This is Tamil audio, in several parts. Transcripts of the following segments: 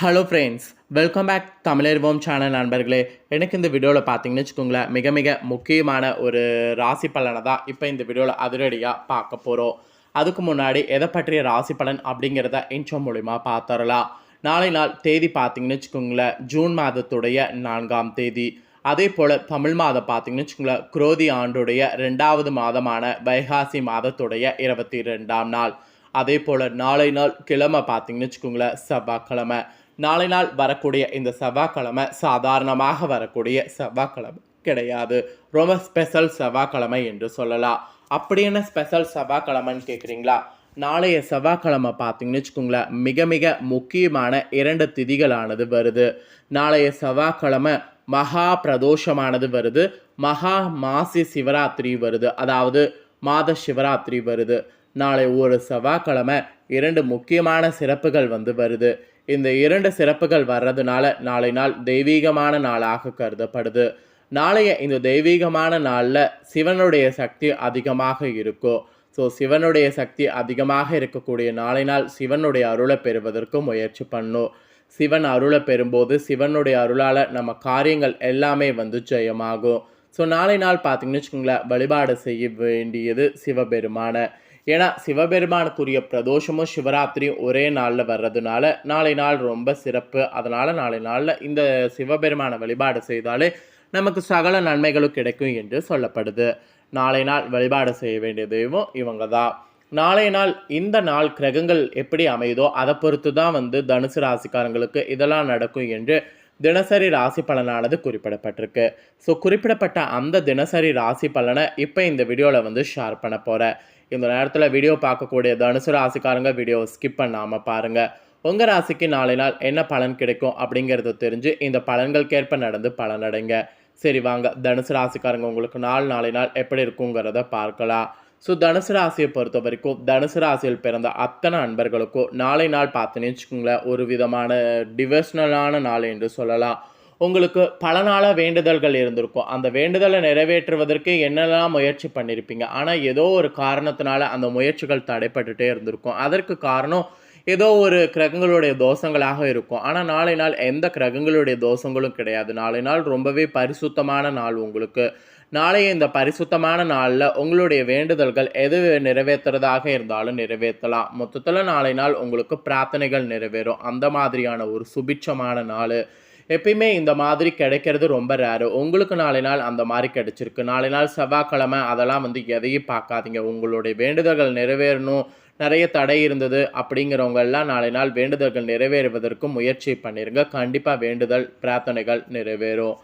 ஹலோ ஃப்ரெண்ட்ஸ் வெல்கம் பேக் தமிழர்வோம் சேனல் நண்பர்களே. எனக்கு இந்த வீடியோவில் பார்த்தீங்கன்னு வச்சுக்கோங்களேன் மிக மிக முக்கியமான ஒரு ராசி பலனை தான் இப்போ இந்த வீடியோவில் அதிரடியாக பார்க்க போகிறோம் அதுக்கு முன்னாடி எதை பற்றிய ராசி பலன் அப்படிங்கிறத இன்ட்ரோ மூலிமா பார்த்துடலாம். நாளை நாள் தேதி பார்த்தீங்கன்னு வச்சுக்கோங்களேன் ஜூன் மாதத்துடைய நான்காம் தேதி. அதே போல் தமிழ் மாதம் பார்த்தீங்கன்னு வச்சுக்கோங்களேன் குரோதி ஆண்டுடைய ரெண்டாவது மாதமான வைகாசி மாதத்துடைய இருபத்தி ரெண்டாம் நாள். அதே போல் நாளை நாள் கிழமை பார்த்தீங்கன்னு வச்சுக்கோங்களேன் செவ்வாய்க்கிழமை. நாளை நாள் வரக்கூடிய இந்த செவ்வாய்க்கிழமை சாதாரணமாக வரக்கூடிய செவ்வாய்க்கிழமை கிடையாது. ரொம்ப ஸ்பெஷல் செவ்வாய்க்கிழமை என்று சொல்லலாம். அப்படி என்ன ஸ்பெஷல் செவ்வாய்க்கிழமைன்னு கேட்குறீங்களா நாளைய செவ்வாய்க்கிழமை பார்த்தீங்கன்னு வச்சுக்கோங்களேன் மிக மிக முக்கியமான இரண்டு திதிகளானது வருது. நாளைய செவ்வாய்க்கிழமை மகா பிரதோஷமானது வருது. மகா மாசி சிவராத்திரி வருது. அதாவது மாத சிவராத்திரி வருது. நாளை ஒரு செவ்வாய்க்கிழமை இரண்டு முக்கியமான சிறப்புகள் வந்து வருது. இந்த இரண்டு சிறப்புகள் வர்றதுனால நாளை நாள் தெய்வீகமான நாளாக கருதப்படுது. நாளைய இந்த தெய்வீகமான நாளில் சிவனுடைய சக்தி அதிகமாக இருக்கும் ஸோ சிவனுடைய சக்தி அதிகமாக இருக்கக்கூடிய நாளை நாள் சிவனுடைய அருளை பெறுவதற்கு முயற்சி பண்ணும் சிவன் அருளை பெறும்போது சிவனுடைய அருளால் நம்ம காரியங்கள் எல்லாமே வந்து ஜெயமாகும். ஸோ நாளை நாள் பார்த்தீங்கன்னு வச்சுக்கோங்களேன் வழிபாடு செய்ய வேண்டியது சிவபெருமான. ஏன்னா சிவபெருமானுக்குரிய பிரதோஷமும் சிவராத்திரியும் ஒரே நாளில் வர்றதுனால நாளை நாள் ரொம்ப சிறப்பு. அதனால் நாளை நாளில் இந்த சிவபெருமானை வழிபாடு செய்தாலே நமக்கு சகல நன்மைகளும் கிடைக்கும் என்று சொல்லப்படுது. நாளை நாள் வழிபாடு செய்ய வேண்டிய தெய்வம் இவங்க தான் நாளைய நாள் இந்த நாள் கிரகங்கள் எப்படி அமையுதோ அதை பொறுத்து தான் வந்து தனுசு ராசிக்காரங்களுக்கு இதெல்லாம் நடக்கும் என்று தினசரி ராசி பலனானது குறிப்பிடப்பட்டிருக்கு. ஸோ குறிப்பிடப்பட்ட அந்த தினசரி ராசி பலனை இப்போ இந்த வீடியோவில் வந்து ஷேர் பண்ண போகிறேன் இந்த நேரத்தில் வீடியோ பார்க்கக்கூடிய தனுசு ராசிக்காரங்க வீடியோவை ஸ்கிப் பண்ணாமல் பாருங்கள் உங்கள் ராசிக்கு நாளை நாள் என்ன பலன் கிடைக்கும் அப்படிங்கிறத தெரிஞ்சு இந்த பலன்களுக்கேற்ப நடந்து பலனடைங்க. சரி வாங்க. தனுசு ராசிக்காரங்க உங்களுக்கு நாள் நாளை நாள் எப்படி இருக்குங்கிறத பார்க்கலாம். ஸோ தனுசு ராசியை பொறுத்த வரைக்கும் தனுசு ராசியில் பிறந்த அத்தனை அன்பர்களுக்கும் நாளை நாள் பார்த்தீங்கன்னு வச்சுக்கோங்களேன் ஒரு விதமான டிவர்ஷனலான நாள் என்று சொல்லலாம். உங்களுக்கு பல நாளாக வேண்டுதல்கள் இருந்திருக்கும். அந்த வேண்டுதலை நிறைவேற்றுவதற்கு என்னெல்லாம் முயற்சி பண்ணியிருப்பீங்க ஆனால் ஏதோ ஒரு காரணத்தினால அந்த முயற்சிகள் தடைப்பட்டுட்டே இருந்திருக்கும். அதற்கு காரணம் ஏதோ ஒரு கிரகங்களுடைய தோஷங்களாக இருக்கும். ஆனால் நாளை நாள் எந்த கிரகங்களுடைய தோஷங்களும் கிடையாது. நாளை நாள் ரொம்பவே பரிசுத்தமான நாள் உங்களுக்கு. நாளைய இந்த பரிசுத்தமான நாளில் உங்களுடைய வேண்டுதல்கள் எது நிறைவேற்றுறதாக இருந்தாலும் நிறைவேற்றலாம். மொத்தத்தில் நாளை நாள் உங்களுக்கு பிரார்த்தனைகள் நிறைவேறும். அந்த மாதிரியான ஒரு சுபிட்சமான நாள். எப்பயுமே இந்த மாதிரி கிடைக்கிறது ரொம்ப ரேரு உங்களுக்கு நாளை நாள் அந்த மாதிரி கிடைச்சிருக்கு. நாளை நாள் செவ்வாய்க்கிழமை அதெல்லாம் வந்து எதையும் பார்க்காதீங்க. உங்களுடைய வேண்டுதல்கள் நிறைவேறணும். நிறைய தடை இருந்தது அப்படிங்கிறவங்க எல்லாம் நாளை நாள் வேண்டுதல்கள் நிறைவேறுவதற்கு முயற்சி பண்ணிடுங்க கண்டிப்பாக வேண்டுதல் பிரார்த்தனைகள் நிறைவேறும்.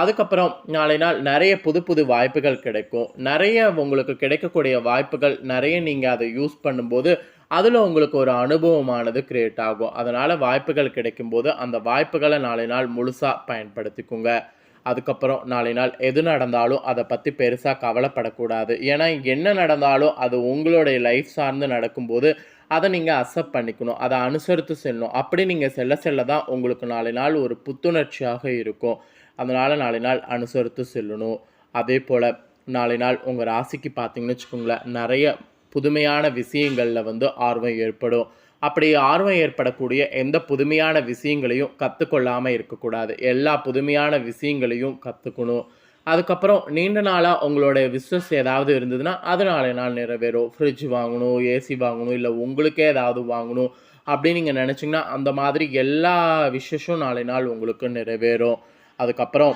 அதுக்கப்புறம் நாளை நாள் நிறைய புது புது வாய்ப்புகள் கிடைக்கும். நிறைய உங்களுக்கு கிடைக்கக்கூடிய வாய்ப்புகள் நிறைய நீங்கள் அதை யூஸ் பண்ணும்போது அதில் உங்களுக்கு ஒரு அனுபவமானது க்ரியேட் ஆகும். அதனால் வாய்ப்புகள் கிடைக்கும்போது அந்த வாய்ப்புகளை நாளை நாள் முழுசாக பயன்படுத்திக்கோங்க. அதுக்கப்புறம் நாளை நாள் எது நடந்தாலும் அதை பற்றி பெருசாக கவலைப்படக்கூடாது. ஏன்னா என்ன நடந்தாலும் அது உங்களுடைய லைஃப் சார்ந்து நடக்கும்போது அதை நீங்கள் அக்செப்ட் பண்ணிக்கணும். அதை அனுசரித்து செல்லணும். அப்படி நீங்கள் செல்ல செல்ல தான் உங்களுக்கு நாளை நாள் ஒரு புத்துணர்ச்சியாக இருக்கும். அதனால் நாளை நாள் அனுசரித்து செல்லணும். அதே போல் நாளை நாள் உங்கள் ராசிக்கு பார்த்தீங்கன்னு வச்சுக்கோங்களேன் நிறைய புதுமையான விஷயங்களில் வந்து ஆர்வம் ஏற்படும். அப்படி ஆர்வம் ஏற்படக்கூடிய எந்த புதுமையான விஷயங்களையும் கற்றுக்கொள்ளாமல் இருக்கக்கூடாது. எல்லா புதுமையான விஷயங்களையும் கற்றுக்கணும் அதுக்கப்புறம் நீண்ட நாளாக உங்களுடைய பிஸ்னஸ் ஏதாவது இருந்ததுன்னா அது நாளை நாள் நிறைவேறும். ஃப்ரிட்ஜ் வாங்கணும் ஏசி வாங்கணும் இல்லை உங்களுக்கே ஏதாவது வாங்கணும் அப்படின்னு நீங்கள் நினச்சிங்கன்னா அந்த மாதிரி எல்லா விசேஷம் நாளை நாள் உங்களுக்கு நிறைவேறும். அதுக்கப்புறம்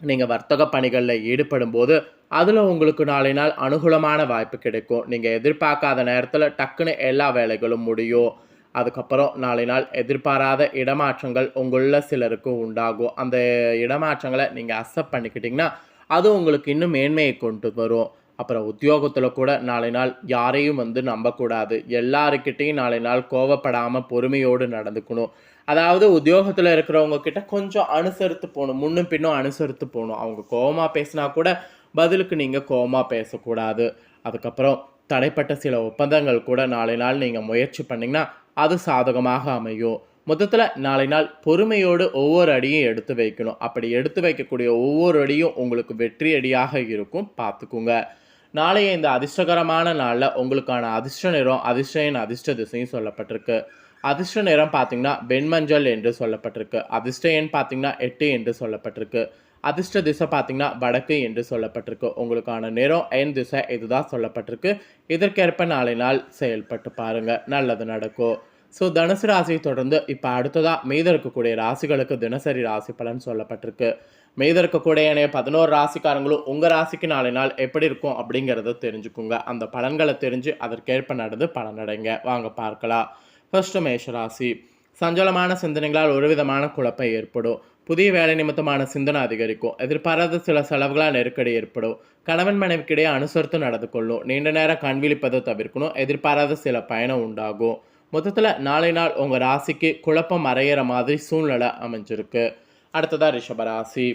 நீங்கள் வர்த்தக பணிகளில் ஈடுபடும் போது அதில் உங்களுக்கு நாளை நாள் அனுகூலமான வாய்ப்பு கிடைக்கும். நீங்கள் எதிர்பார்க்காத நேரத்தில் டக்குன்னு எல்லா வேலைகளும் முடியும். அதுக்கப்புறம் நாளை நாள் எதிர்பாராத இடமாற்றங்கள் உங்களில் சிலருக்கு உண்டாகும். அந்த இடமாற்றங்களை நீங்கள் அக்செப்ட் பண்ணிக்கிட்டிங்கன்னா அது உங்களுக்கு இன்னும் மேன்மையை கொண்டு வரும். அப்புறம் உத்தியோகத்தில் கூட நாளை நாள் யாரையும் வந்து நம்பக்கூடாது. எல்லாருக்கிட்டேயும் நாளை நாள் கோவப்படாமல் பொறுமையோடு நடந்துக்கணும். அதாவது உத்தியோகத்தில் இருக்கிறவங்க கிட்ட கொஞ்சம் அனுசரித்து போகணும். முன்னும் பின்னும் அனுசரித்து போகணும். அவங்க கோவமாக பேசினா கூட பதிலுக்கு நீங்கள் கோவமாக பேசக்கூடாது. அதுக்கப்புறம் தடைப்பட்ட சில ஒப்பந்தங்கள் கூட நாளை நாள் நீங்கள் முயற்சி பண்ணிங்கன்னா அது சாதகமாக அமையும். மொத்தத்தில் நாளை நாள் பொறுமையோடு ஒவ்வொரு அடியும் எடுத்து வைக்கணும். அப்படி எடுத்து வைக்கக்கூடிய ஒவ்வொரு அடியும் உங்களுக்கு வெற்றி அடியாக இருக்கும். பார்த்துக்குங்க. நாளைய இந்த அதிர்ஷ்டகரமான நாளில் உங்களுக்கான அதிர்ஷ்ட நிறம் அதிர்ஷ்டயன் அதிர்ஷ்ட திசையும் சொல்லப்பட்டிருக்கு. அதிர்ஷ்ட நிறம் பார்த்தீங்கன்னா வெண்மஞ்சள் என்று சொல்லப்பட்டிருக்கு. அதிர்ஷ்ட எண் பார்த்தீங்கன்னா எட்டு என்று சொல்லப்பட்டிருக்கு. அதிர்ஷ்ட திசை பார்த்தீங்கன்னா வடக்கு என்று சொல்லப்பட்டிருக்கு. உங்களுக்கான நிறம் என் திசை இதுதான் சொல்லப்பட்டிருக்கு. இதற்கேற்ப நாளை நாள் செயல்பட்டு பாருங்கள் நல்லது நடக்கும். ஸோ தனுசு ராசியை தொடர்ந்து இப்போ அடுத்ததாக மீத இருக்கக்கூடிய ராசிகளுக்கு தினசரி ராசி பலன் சொல்லப்பட்டிருக்கு. மீத இருக்கக்கூடிய ஏனைய பதினோரு ராசிக்காரங்களும் உங்கள் ராசிக்கு நாளை நாள் எப்படி இருக்கும் அப்படிங்கிறத தெரிஞ்சுக்குங்க. அந்த பலன்களை தெரிஞ்சு அதற்கேற்ப நடந்து பலனடைங்க வாங்க பார்க்கலாம். ஃபர்ஸ்ட் மேஷ ராசி. சஞ்சலமான சிந்தனைகளால் ஒரு விதமான குழப்பம் ஏற்படும். புதிய வேலை நிமித்தமான சிந்தனை அதிகரிக்கும். எதிர்பாராத சில செலவுகளால் நெருக்கடி ஏற்படும். கணவன் மனைவிக்கிடையே அனுசரித்து நடந்து கொள்ளும். நீண்ட நேரம் கண்விழிப்பதை தவிர்க்கணும். எதிர்பாராத சில பயணம் உண்டாகும். மொத்தத்தில் நாளை நாள் உங்கள் ராசிக்கு குழப்பம் அறையிற மாதிரி சூழ்நிலை அமைஞ்சிருக்கு. அடுத்ததாக ரிஷபராசி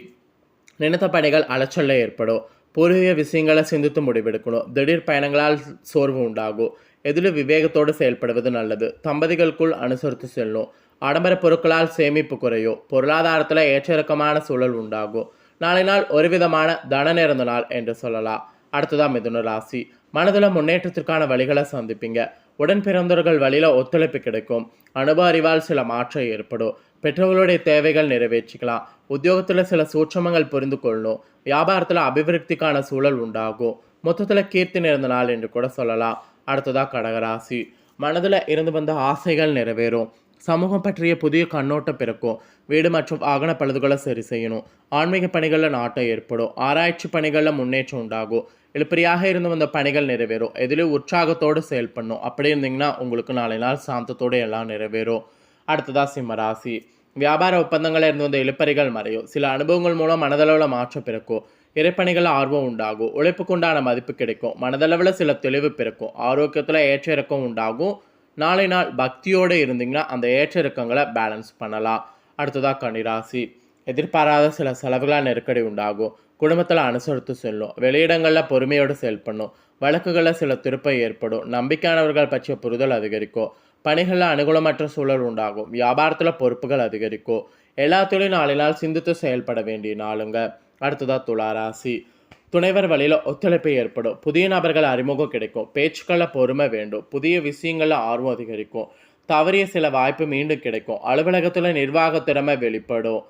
நினைத்த பணிகள் அலைச்சல்ல ஏற்படும். பூர்வீக விஷயங்களை சிந்தித்து முடிவெடுக்கணும். திடீர் பயணங்களால் சோர்வு உண்டாகும். எதிலும் விவேகத்தோடு செயல்படுவது நல்லது. தம்பதிகளுக்குள் அனுசரித்து செல்லும். ஆடம்பர பொருட்களால் சேமிப்பு குறையும். பொருளாதாரத்தில் ஏற்றிறக்கமான சூழல் உண்டாகும். நாளை நாள் ஒரு விதமான தன நிறந்த நாள் என்று சொல்லலாம். அடுத்ததாக மிதுன ராசி. மனதில் முன்னேற்றத்திற்கான வழிகளை சந்திப்பீங்க. உடன் பிறந்தவர்கள் வழியில் ஒத்துழைப்பு கிடைக்கும். அனுபவ அறிவால் சில மாற்றம் ஏற்படும். பெற்றோர்களுடைய தேவைகள் நிறைவேற்றிக்கலாம். உத்தியோகத்தில் சில சூட்சமங்கள் புரிந்து கொள்ளணும் வியாபாரத்தில் அபிவிருத்திக்கான சூழல் உண்டாகும். மொத்தத்தில் கீர்த்தி நிறைந்த நாள் என்று கூட சொல்லலாம். அடுத்ததாக கடகராசி. மனதில் இருந்து வந்த ஆசைகள் நிறைவேறும். சமூகம் பற்றிய புதிய கண்ணோட்டம் பிறக்கும். வீடு மற்றும் வாகன பழுதுகளை சரி செய்யணும். ஆன்மீக பணிகளில் நாட்டம் ஏற்படும். ஆராய்ச்சி பணிகளில் முன்னேற்றம் உண்டாகும். இழுப்பறியாக இருந்து வந்த பணிகள் நிறைவேறும். எதிலும் உற்சாகத்தோடு செயல்படணும் அப்படி இருந்தீங்கன்னா உங்களுக்கு நாளை நாள் சாந்தத்தோடு எல்லாம் நிறைவேறும். அடுத்ததாக சிம்மராசி வியாபார ஒப்பந்தங்களில் இருந்து வந்த இழுப்பறிகள் மறையும். சில அனுபவங்கள் மூலம் மனதளவில் மாற்றம் பிறக்கும். இறைப்பணிகள் ஆர்வம் உண்டாகும். உழைப்புக்குண்டான மதிப்பு கிடைக்கும். மனதளவில் சில தெளிவு பிறக்கும். ஆரோக்கியத்தில் ஏற்ற இறக்கம் உண்டாகும். நாளை நாள் பக்தியோடு இருந்தீங்கன்னா அந்த ஏற்ற இறக்கங்களை பேலன்ஸ் பண்ணலாம். அடுத்ததாக கன்னிராசி. எதிர்பாராத சில செலவுகளாக நெருக்கடி உண்டாகும். குடும்பத்தில் அனுசரித்து செல்லும். வெளியிடங்களில் பொறுமையோடு செயல்படணும் வழக்குகளில் சில திருப்பம் ஏற்படும். நம்பிக்கையானவர்கள் பற்றிய புரிதல் அதிகரிக்கும். பணிகளில் அனுகூலமற்ற சூழல் உண்டாகும். வியாபாரத்தில் பொறுப்புகள் அதிகரிக்கும். எல்லாத்துலேயும் நாளை நாள் சிந்தித்து செயல்பட வேண்டிய நாளுங்க. அடுத்ததாக துளாராசி. துணைவர் வழியில் ஒத்துழைப்பு ஏற்படும். புதிய நபர்கள் அறிமுகம் கிடைக்கும். பேச்சுக்களில் பொறுமை வேண்டும். புதிய விஷயங்களில் ஆர்வம் அதிகரிக்கும். தவறிய சில வாய்ப்பு மீண்டும் கிடைக்கும். அலுவலகத்தில் நிர்வாக திறமை வெளிப்படும்.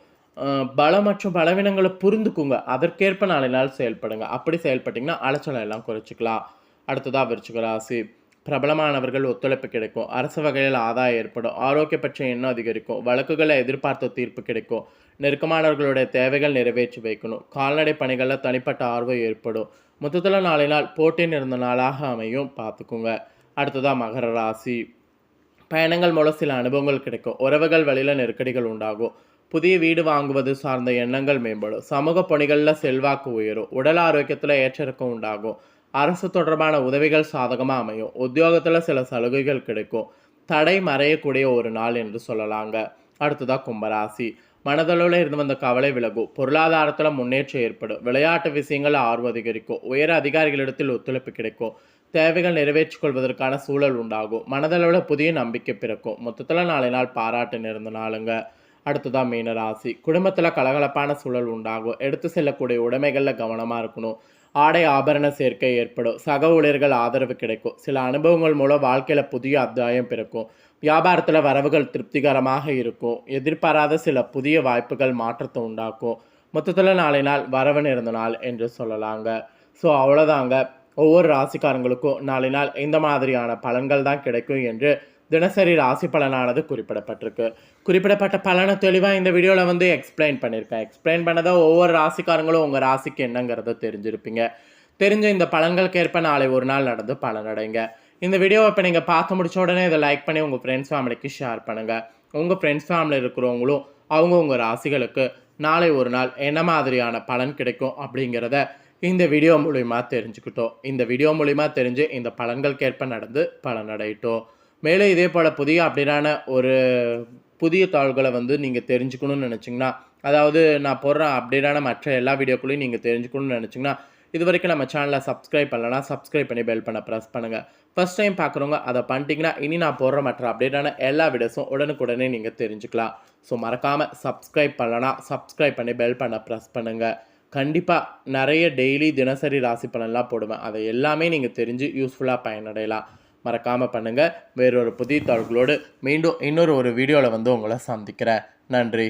பலம் மற்றும் பலவீனங்களை புரிந்துக்குங்க. அதற்கேற்ப நாளை நாள் செயல்படுங்க. அப்படி செயல்பட்டிங்கன்னா அலைச்சலை எல்லாம் குறைச்சிக்கலாம். அடுத்ததாக விருச்சிக ராசி. பிரபலமானவர்கள் ஒத்துழைப்பு கிடைக்கும். அரசு வகையில் ஆதாயம் ஏற்படும். ஆரோக்கிய பட்சம் எண்ணம் அதிகரிக்கும். வழக்குகளை எதிர்பார்த்த தீர்ப்பு கிடைக்கும். நெருக்கமானவர்களுடைய தேவைகள் நிறைவேற்றி வைக்கணும். கால்நடை பணிகளில் தனிப்பட்ட ஆர்வம் ஏற்படும். மொத்தத்தில் நாளை நாள் போட்டி நிறைந்த நாளாக அமையும். பார்த்துக்குங்க. அடுத்ததாக மகர ராசி. பயணங்கள் மூலம் சில அனுபவங்கள் கிடைக்கும். உறவுகள் வழியில் நெருக்கடிகள் உண்டாகும். புதிய வீடு வாங்குவது சார்ந்த எண்ணங்கள் மேம்படும். சமூக பணிகளில் செல்வாக்கு உயரும். உடல் ஆரோக்கியத்தில் ஏற்றிறக்கம் உண்டாகும். அரசு தொடர்பான உதவிகள் சாதகமாக அமையும். உத்தியோகத்தில் சில சலுகைகள் கிடைக்கும். தடை மறையக்கூடிய ஒரு நாள் என்று சொல்லலாங்க. அடுத்ததாக கும்பராசி. மனதளவில் இருந்து வந்த கவலை விலகும். பொருளாதாரத்தில் முன்னேற்றம் ஏற்படும். விளையாட்டு விஷயங்கள் ஆர்வம் அதிகரிக்கும். உயர் அதிகாரிகளிடத்தில் ஒத்துழைப்பு கிடைக்கும். தேவைகள் நிறைவேற்றிக் கொள்வதற்கான சூழல் உண்டாகும். மனதளவில் புதிய நம்பிக்கை பிறக்கும். மொத்தத்தில் நாளை நாள் பாராட்டு நிறந்த நாளுங்க. அடுத்ததான் மீனராசி குடும்பத்தில் கலகலப்பான சூழல் உண்டாகும். எடுத்து செல்லக்கூடிய உடைமைகளில் கவனமாக இருக்கணும். ஆடை ஆபரண சேர்க்கை ஏற்படும். சக ஊழியர்கள் ஆதரவு கிடைக்கும். சில அனுபவங்கள் மூலம் வாழ்க்கையில் புதிய அத்தியாயம் பிறக்கும். வியாபாரத்தில் வரவுகள் திருப்திகரமாக இருக்கும் எதிர்பாராத சில புதிய வாய்ப்புகள் மாற்றத்தை உண்டாக்கும் மொத்தத்தில் நாளை நாள் வரவு நிறந்த நாள் என்று சொல்லலாங்க. ஸோ அவ்வளோதாங்க ஒவ்வொரு ராசிக்காரங்களுக்கும் நாளை நாள் இந்த மாதிரியான பலன்கள் தான் கிடைக்கும் என்று தினசரி ராசி பலனானது குறிப்பிடப்பட்டிருக்கு. குறிப்பிடப்பட்ட பலனை தெளிவாக இந்த வீடியோவில் வந்து எக்ஸ்பிளைன் பண்ணியிருக்கேன். எக்ஸ்பிளைன் பண்ணதை ஒவ்வொரு ராசிக்காரங்களும் உங்கள் ராசிக்கு என்னங்கிறத தெரிஞ்சிருப்பீங்க. தெரிஞ்ச இந்த பலன்களுக்கு ஏற்ப நாளை ஒரு நாள் நடந்து பலனடைங்க. இந்த வீடியோவை இப்போ நீங்கள் பார்த்து முடிச்ச உடனே இதை லைக் பண்ணி உங்கள் ஃப்ரெண்ட்ஸ் ஃபேமிலிக்கு ஷேர் பண்ணுங்கள் உங்கள் ஃப்ரெண்ட்ஸ் ஃபேமிலியில் இருக்கிறவங்களும் அவங்க உங்கள் ராசிகளுக்கு நாளை ஒரு நாள் என்ன மாதிரியான பலன் கிடைக்கும் அப்படிங்கிறத இந்த வீடியோ மூலிமா தெரிஞ்சுக்கிட்டோம். இந்த வீடியோ மூலிமா தெரிஞ்சு இந்த பலன்களுக்கேற்ப நடந்து பலனடையிட்டோம். மேலே இதே போல் புதிய அப்டேட்டான ஒரு புதிய தாள்களை வந்து நீங்கள் தெரிஞ்சுக்கணும்னு நினச்சிங்கன்னா அதாவது நான் போடுற அப்டேட்டான மற்ற எல்லா வீடியோக்குள்ளேயும் நீங்கள் தெரிஞ்சுக்கணும்னு நினச்சிங்கன்னா இது வரைக்கும் நம்ம சேனலை சப்ஸ்கிரைப் பண்ணலன்னா சப்ஸ்கிரைப் பண்ணி பெல் பண்ண ப்ரெஸ் பண்ணுங்கள் ஃபஸ்ட் டைம் பார்க்குறவங்க அதை பண்ணிட்டீங்கன்னா இனி நான் போடுற மற்ற அப்டேட்டான எல்லா வீடியோஸும் உடனுக்குடனே நீங்கள் தெரிஞ்சுக்கலாம். ஸோ மறக்காமல் சப்ஸ்கிரைப் பண்ணலன்னா சப்ஸ்கிரைப் பண்ணி பெல் பண்ண ப்ரெஸ் பண்ணுங்கள் கண்டிப்பாக நிறைய டெய்லி தினசரி ராசி பலன்லாம் போடுவேன். அதை எல்லாமே நீங்கள் தெரிஞ்சு யூஸ்ஃபுல்லாக பயனடையலாம். மறக்காமல் பண்ணுங்கள் வேறொரு புதிய தகவல்களோடு மீண்டும் இன்னொரு ஒரு வீடியோவில் வந்து உங்களை சந்திக்கிறேன். நன்றி.